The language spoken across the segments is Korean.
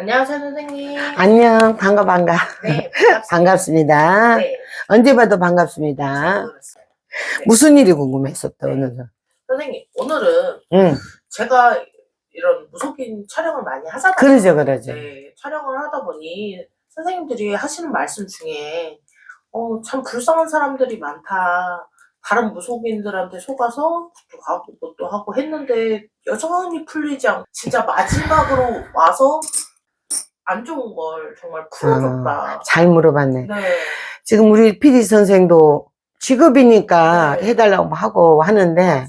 안녕하세요, 선생님. 안녕, 반가, 반가. 네, 반갑습니다. 반갑습니다. 네, 언제 봐도 반갑습니다. 반갑습니다. 무슨 일이 궁금했어, 또, 오늘은. 선생님, 오늘은 응, 제가 이런 무속인 촬영을 많이 하잖아요. 그러죠, 그러죠. 네, 촬영을 하다 보니 선생님들이 하시는 말씀 중에 어, 참 불쌍한 사람들이 많다. 다른 무속인들한테 속아서 또 가고 또 하고 했는데 여전히 풀리지 않고 진짜 마지막으로 와서 안 좋은 걸 정말 풀어줬다. 잘 물어봤네. 네. 지금 우리 PD 선생도 직업이니까 네. 해달라고 하고 하는데, 맞아요.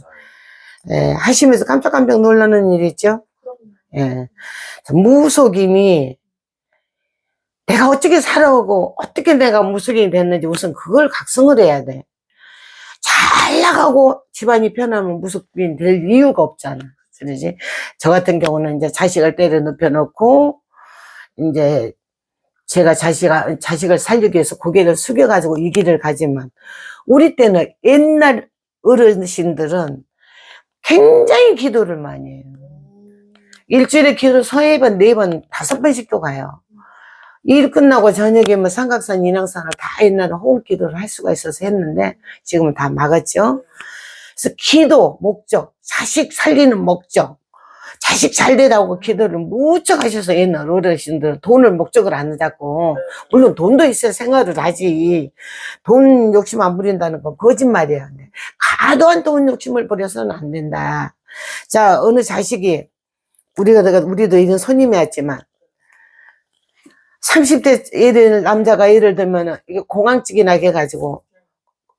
예, 하시면서 깜짝깜짝 놀라는 일 있죠? 그럼요. 예. 무속인이 내가 어떻게 살아오고 어떻게 내가 무속인이 됐는지 우선 그걸 각성을 해야 돼. 잘 나가고 집안이 편하면 무속인 될 이유가 없잖아. 그러지? 저 같은 경우는 이제 자식을 때려 눕혀놓고 이제 제가 자식, 자식을 살리기 위해서 고개를 숙여가지고 이 길을 가지만 우리 때는 옛날 어르신들은 굉장히 기도를 많이 해요. 일주일에 기도 서해 번, 네 번, 다섯 번씩도 가요. 일 끝나고 저녁에면 삼각산, 인왕산을 다 옛날에 호흡 기도를 할 수가 있어서 했는데 지금은 다 막았죠. 그래서 기도, 목적, 자식 살리는 목적, 자식 잘 되라고 기도를 무척 하셔서 옛날 어르신들은 돈을 목적을 안 잡고 물론 돈도 있어야 생활을 하지 돈 욕심 안 부린다는 건 거짓말이야. 과도한 돈 욕심을 부려서는 안 된다. 자 어느 자식이 우리가 우리도 이런 손님이 왔지만 30대 예를 남자가 예를 들면은 이게 공황증이 나게 해가지고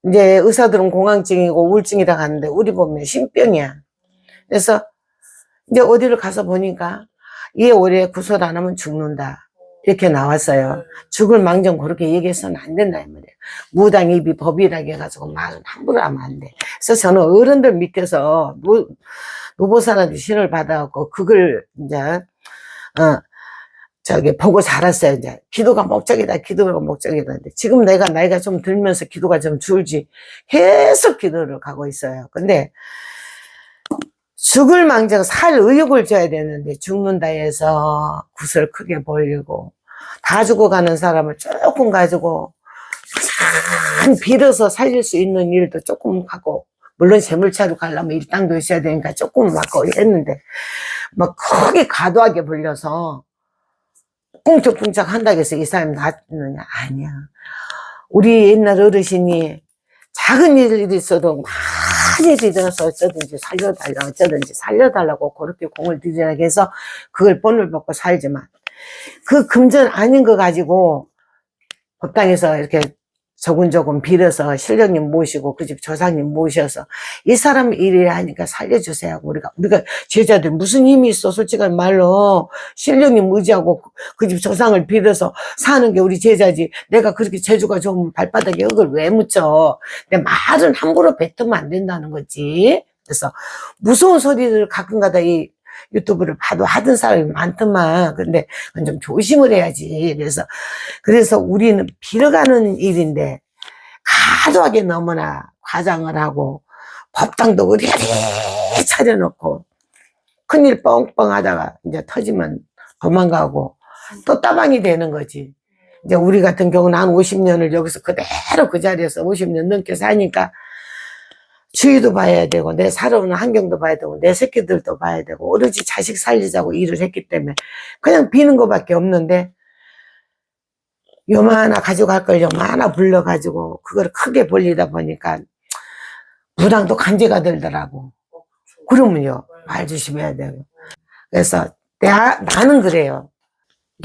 이제 의사들은 공황증이고 우울증이라 하는데 우리 보면 신병이야. 그래서 이제 어디를 가서 보니까 얘 올해 구설 안 하면 죽는다. 이렇게 나왔어요. 죽을 망정 그렇게 얘기해서는 안 된다 이 말이에요. 무당 입이 법이라게 해가지고 말은 함부로 하면 안 돼. 그래서 저는 어른들 밑에서 노, 노보살한테 신을 받아갖고 그걸 이제 어 저기 보고 자랐어요. 이제 기도가 목적이다, 기도가 목적이다. 근데 지금 내가 나이가 좀 들면서 기도가 좀 줄지 계속 기도를 가고 있어요. 근데 죽을 망정 살 의욕을 줘야 되는데 죽는다 해서 굿을 크게 벌리고 다 죽어가는 사람을 조금 가지고 참 빌어서 살릴 수 있는 일도 조금 하고 물론 재물차로 가려면 일당도 있어야 되니까 조금 막고 했는데 막 크게 과도하게 벌려서 꿍짝꿍짝 한다고 해서 이 사람이 낫느냐? 아니야. 우리 옛날 어르신이 작은 일이 있어도 많이 들여서 어쩌든지 살려달라 어쩌든지 살려달라고 그렇게 공을 들이라고 해서 그걸 본을 먹고 살지만 그 금전 아닌 거 가지고 법당에서 이렇게 조금조금 빌어서 신령님 모시고 그 집 조상님 모셔서 이 사람 일을 하니까 살려주세요. 우리가 우리가 제자들 무슨 힘이 있어? 솔직한 말로 신령님 의지하고 그 집 조상을 빌어서 사는 게 우리 제자지. 내가 그렇게 재주가 좋으면 발바닥에 흙을 왜 묻혀? 근데 말은 함부로 뱉으면 안 된다는 거지. 그래서 무서운 소리를 가끔가다 이 유튜브를 봐도 하던 사람이 많더만 근데 그건 좀 조심을 해야지 그래서 그래서 우리는 빌어가는 일인데 과도하게 너무나 과장을 하고 법당도 의리하게 차려놓고 큰일 뻥뻥 하다가 이제 터지면 도망가고 또 따방이 되는 거지. 이제 우리 같은 경우는 한 50년을 여기서 그대로 그 자리에서 50년 넘게 사니까 주위도 봐야 되고 내 살아오는 환경도 봐야 되고 내 새끼들도 봐야 되고 오로지 자식 살리자고 일을 했기 때문에 그냥 비는 것밖에 없는데 요만하나 가져갈 걸 요만하나 불러가지고 그걸 크게 벌리다 보니까 무당도 간제가 들더라고. 그러면요 말 조심해야 되고 그래서 나, 나는 그래요.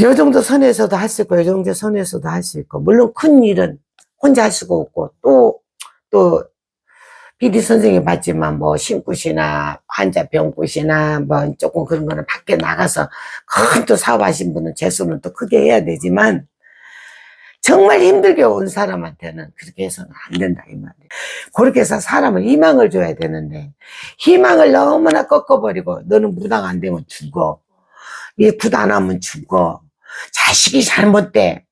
요 정도 선에서도 할 수 있고 요 정도 선에서도 할 수 있고 물론 큰 일은 혼자 할 수가 없고 또또비 디 선생님 봤지만 뭐 신굿이나 환자 병굿이나 뭐 조금 그런 거는 밖에 나가서 큰 또 사업하신 분은 재수는 또 크게 해야 되지만 정말 힘들게 온 사람한테는 그렇게 해서는 안 된다 이 말이에요. 그렇게 해서 사람은 희망을 줘야 되는데 희망을 너무나 꺾어버리고 너는 무당 안 되면 죽어. 얘굿 안 하면 죽어. 자식이 잘못돼.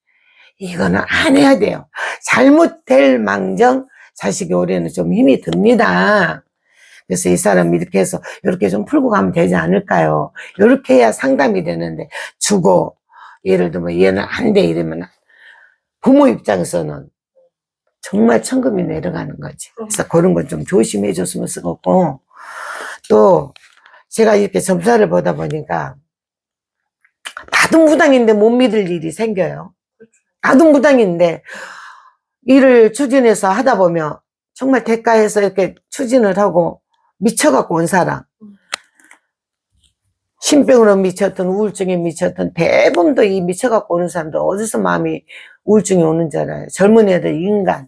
이거는 안 해야 돼요. 잘못될 망정 자식이 올해는 좀 힘이 듭니다. 그래서 이 사람이 이렇게 해서 이렇게 좀 풀고 가면 되지 않을까요? 이렇게 해야 상담이 되는데 죽어. 예를 들면 얘는 안 돼 이러면 부모 입장에서는 정말 천금이 내려가는 거지. 그래서 그런 건 좀 조심해 줬으면 쓰겠고 또 제가 이렇게 점사를 보다 보니까 나도 무당인데 못 믿을 일이 생겨요. 나도 무당인데 일을 추진해서 하다 보면 정말 대가해서 이렇게 추진을 하고 미쳐갖고 온 사람. 신병으로 미쳤던 우울증에 미쳤던 대부분도 이 미쳐갖고 오는 사람들 어디서 마음이 우울증이 오는 줄 알아요. 젊은 애들 인간.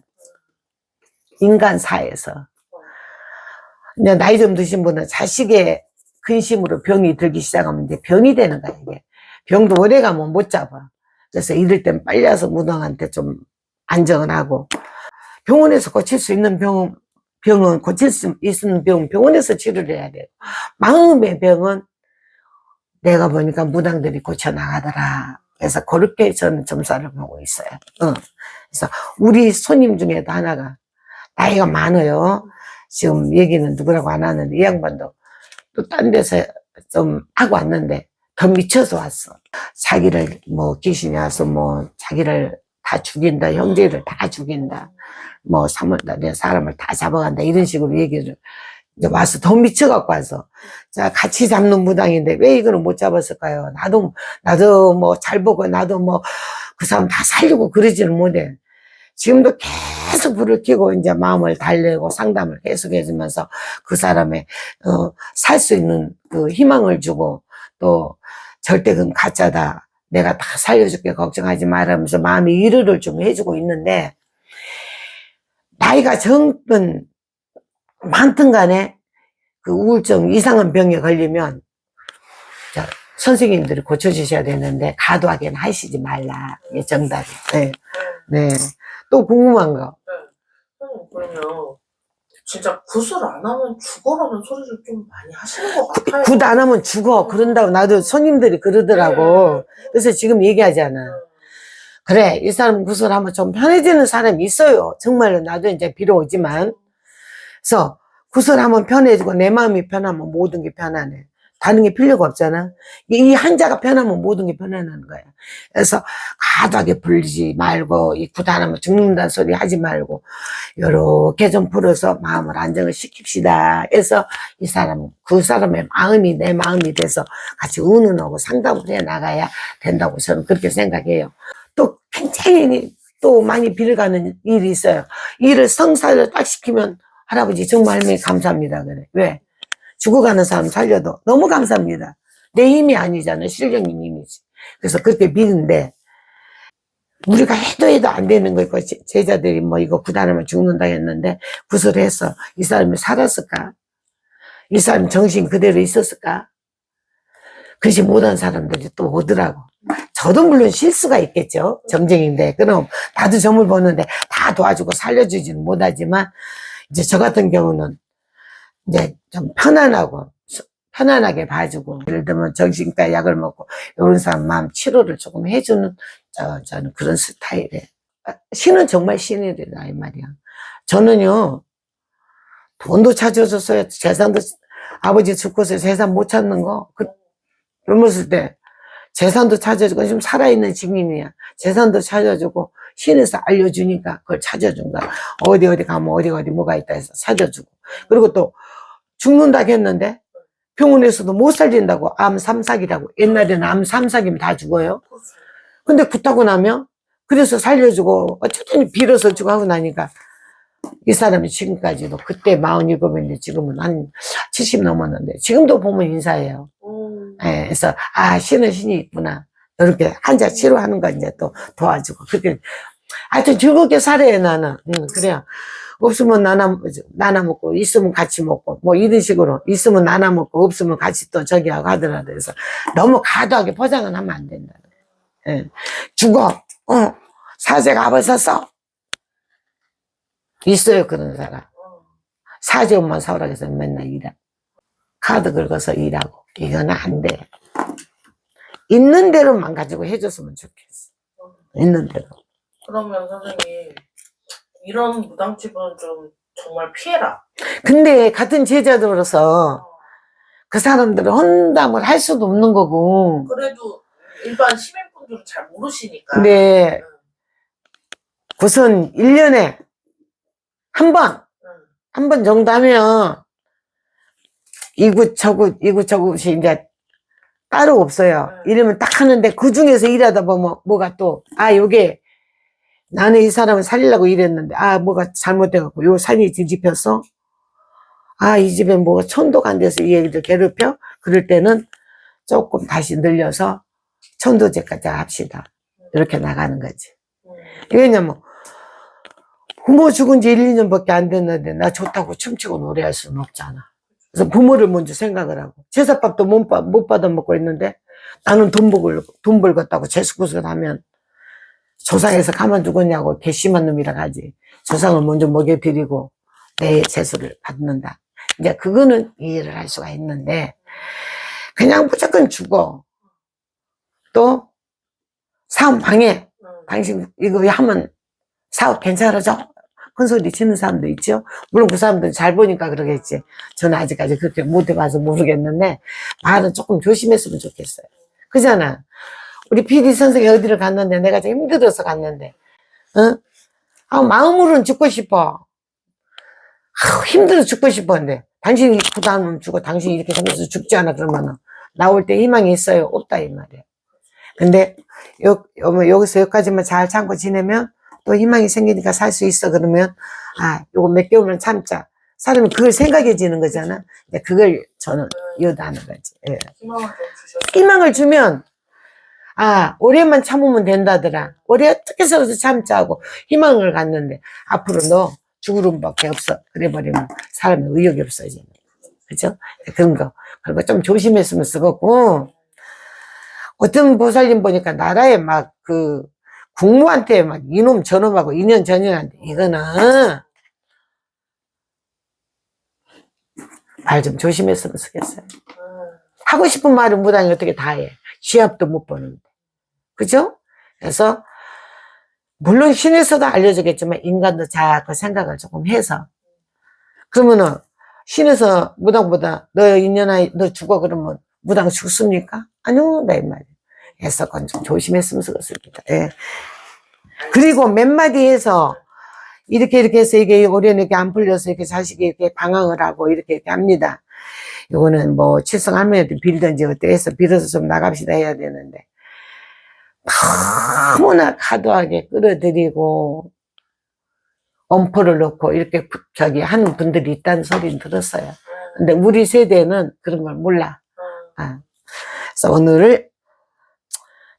인간 사에서. 이제 나이 좀 드신 분은 자식의 근심으로 병이 들기 시작하면 이제 병이 되는 거야, 이게. 병도 오래 가면 못 잡아. 그래서 이럴 땐 빨리 와서 무당한테 좀 안정을 하고. 병원에서 고칠 수 있는 병, 병은 고칠 수 있는 병, 병원에서 치료를 해야 돼요. 마음의 병은 내가 보니까 무당들이 고쳐 나가더라. 그래서 그렇게 저는 점사를 보고 있어요. 어. 그래서 우리 손님 중에도 하나가 나이가 많아요. 지금 얘기는 누구라고 안 하는데 이 양반도 또 딴 데서 좀 하고 왔는데 더 미쳐서 왔어. 자기를 뭐 귀신이 와서 뭐 자기를 다 죽인다, 형제를 다 죽인다, 뭐 사물, 내 사람을 다 잡아간다 이런 식으로 얘기를 와서 더 미쳐갖고 와서 자 같이 잡는 무당인데 왜 이거는 못 잡았을까요? 나도 나도 뭐 잘 보고 나도 뭐 그 사람 다 살리고 그러지는 못해. 지금도 계속 불을 켜고 이제 마음을 달래고 상담을 계속 해주면서 그 사람의 어, 살 수 있는 그 희망을 주고 또 절대 그건 가짜다. 내가 다 살려줄게 걱정하지 말하면서 마음의 위로를 좀 해주고 있는데 나이가 적든 많든 간에 그 우울증 이상한 병에 걸리면 자, 선생님들이 고쳐주셔야 되는데 과도하게는 하시지 말라. 이게 정답이. 네. 네. 또 궁금한 거. 선생님 그러면 진짜 구슬 안 하면 죽어라는 소리를 좀 많이 하시는 것 같아요. 굿 안 하면 죽어. 그런다고 나도 손님들이 그러더라고. 그래서 지금 얘기하잖아. 그래, 이 사람 구슬하면 좀 편해지는 사람이 있어요. 정말로 나도 이제 비록 오지만. 그래서 구슬하면 편해지고 내 마음이 편하면 모든 게 편하네. 다른 게 필요가 없잖아. 이 한자가 편하면 모든 게 편안한 거야. 그래서 과도하게 불리지 말고 이 구단하면 죽는다는 소리 하지 말고 요렇게 좀 풀어서 마음을 안정을 시킵시다. 그래서 이 사람, 그 사람의 마음이 내 마음이 돼서 같이 운운하고 상담을 해 나가야 된다고 저는 그렇게 생각해요. 또 굉장히 또 많이 빌어가는 일이 있어요. 일을 성사를 딱 시키면 할아버지 정말 할머니 감사합니다. 그래. 왜? 죽어가는 사람 살려도 너무 감사합니다. 내 힘이 아니잖아. 실력인 힘이지. 그래서 그렇게 비는데 우리가 해도 해도 안 되는 거 있고 제- 제자들이 뭐 이거 구단하면 죽는다 했는데 구슬해서 이 사람이 살았을까? 이 사람 정신 그대로 있었을까? 그것이 못한 사람들이 또 오더라고. 저도 물론 실수가 있겠죠. 정쟁인데. 그럼 나도 점을 보는데 다 도와주고 살려주지는 못하지만 이제 저 같은 경우는 이제 좀 편안하고 수- 편안하게 봐주고 예를 들면 정신과 약을 먹고 이런 사람 마음 치료를 조금 해주는 저, 저는 그런 스타일이에요. 아, 신은 정말 신이다 이 말이야. 저는요 돈도 찾아줬어요. 재산도 아버지 죽고서 재산 못 찾는 거 그, 젊었을 때 재산도 찾아주고 지금 살아있는 증인이야. 재산도 찾아주고 신에서 알려주니까 그걸 찾아준 거야. 어디 어디 가면 어디 어디 뭐가 있다 해서 찾아주고 그리고 또 죽는다 했는데 병원에서도 못 살린다고 암 삼삭이라고 옛날에는 암 삼삭이면 다 죽어요. 근데 굿하고 나면 그래서 살려주고 어쨌든 빌어서 주고 하고 나니까 이 사람이 지금까지도 그때 47인데 지금은 한 70 넘었는데 지금도 보면 인사해요. 음. 예, 그래서 아 신은 신이 있구나 이렇게 환자 치료하는 거 이제 또 도와주고 그렇게 하여튼 즐겁게 살아요 나는 응, 그래요 없으면 나눠 나눠 먹고 있으면 같이 먹고 뭐 이런 식으로 있으면 나눠 먹고 없으면 같이 또 저기 하고 하더라도 그래서 너무 과도하게 포장은 하면 안 된다 예. 죽어 어 사제가 아버졌어 있어요 그런 사람 사제 옷만 사오라 해서 맨날 일하 카드 긁어서 일하고 이거는 안 돼. 있는 대로만 가지고 해줬으면 좋겠어. 있는 대로. 그러면 선생님 이런 무당집은 좀 정말 피해라. 근데 같은 제자들로서 그 사람들은 헌담을 할 수도 없는 거고 그래도 일반 시민분들 분들은 잘 모르시니까. 근데 응, 우선 1년에 한 번, 응. 한번 정도 하면 이곳 저곳 이곳 저곳이 이제 따로 없어요. 응. 이러면 딱 하는데 그 중에서 일하다 보면 뭐가 또 아 요게 나는 이 사람을 살리려고 일했는데 아 뭐가 잘못돼갖고 요 산이 뒤집혔어. 아이 집에 뭐가 천도가 안 돼서 이 얘기들 괴롭혀. 그럴 때는 조금 다시 늘려서 천도제까지 합시다. 이렇게 나가는 거지. 응. 왜냐면 부모 죽은 지 1, 2년밖에 안 됐는데 나 좋다고 춤추고 노래할 수는 없잖아. 그래서 부모를 먼저 생각을 하고 제사밥도 못, 받- 못 받아 먹고 있는데 나는 돈 벌, 돈 벌겠다고 재수굿을 하면 조상에서 가만 두겠냐고 괘씸한 놈이라 하지. 조상을 먼저 먹여드리고 내 재수를 받는다. 이제 그거는 이해를 할 수가 있는데 그냥 무조건 죽어. 또 사업 방해. 응. 당신 이거 하면 사업 괜찮아져? 큰 소리 치는 사람도 있죠. 물론 그 사람들은 잘 보니까 그러겠지. 저는 아직까지 그렇게 못 해봐서 모르겠는데 말은 조금 조심했으면 좋겠어요. 그잖아. 우리 PD 선생이 어디를 갔는데 내가 좀 힘들어서 갔는데, 어? 아, 마음으로는 죽고 싶어. 아우, 힘들어 죽고 싶었는데 당신이 부담하면 죽어. 당신이 이렇게 하면서 죽지 않아 그러면은 나올 때 희망이 있어요. 없다 이 말이에요. 근데 요, 요, 뭐 여기서 여기까지만 잘 참고 지내면 또 희망이 생기니까 살 수 있어 그러면 아 요거 몇 개월만 참자 사람이 그걸 생각해지는 거잖아 근데 그걸 저는 요다는 거지 예. 희망을 주면 아 올해만 참으면 된다더라 올해 어떻게 해서라도 참자고 희망을 갖는데 앞으로 너 죽으름밖에 없어 그래버리면 사람의 의욕이 없어지는 거지 그죠 그런 거 그리고 좀 조심했으면 쓰겠고 어떤 보살님 보니까 나라에 막 그 국무한테 막 이놈 저놈하고 인연 전연한테 이거는 말 좀 조심했으면 쓰겠어요. 응. 하고 싶은 말은 무당이 어떻게 다 해. 시합도 못 보는데. 그죠? 그래서, 물론 신에서도 알려주겠지만, 인간도 자꾸 생각을 조금 해서. 그러면은, 신에서 무당보다, 너 인연아, 너 죽어, 그러면 무당 죽습니까? 아니요, 나이 말이야. 해서 그건 좀 조심했으면 좋겠습니다. 예. 그리고 몇 마디 해서, 이렇게 이렇게 해서 이게 올해는 이렇게 안 풀려서 이렇게 자식이 이렇게 방황을 하고 이렇게 이렇게 합니다. 이거는 뭐 칠성 할머니한테 빌든지 어때 해서 빌어서 좀 나갑시다 해야 되는데 너무나 과도하게 끌어들이고 엄포를 넣고 이렇게 부- 저기 하는 분들이 있다는 소리는 들었어요. 응. 근데 우리 세대는 그런 걸 몰라. 응. 아. 그래서 오늘을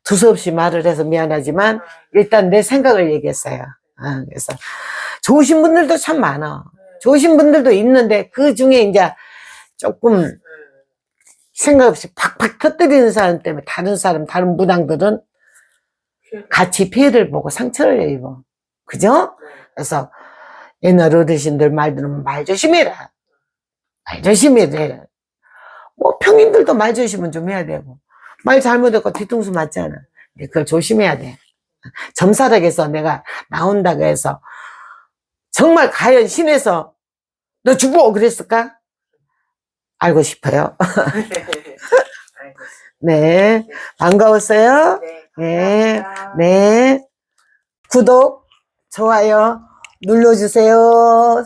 두서없이 말을 해서 미안하지만 일단 내 생각을 얘기했어요. 아, 그래서 좋으신 분들도 참 많아. 좋으신 분들도 있는데 그 중에 이제 조금 응. 생각 없이 팍팍 터뜨리는 사람 때문에 다른 사람, 다른 무당들은 같이 피해를 보고 상처를 입어. 그죠? 네. 그래서 옛날 어르신들 말 들으면 말 조심해라. 말 조심해라. 뭐 평인들도 말 조심은 좀 해야 되고. 말 잘못했고 뒤통수 맞잖아. 그걸 조심해야 돼. 점사락에서 내가 나온다고 해서 정말 과연 신에서 너 죽어 그랬을까? 알고 싶어요. 네. 반가웠어요. 네. 네. 네. 구독, 좋아요 눌러주세요.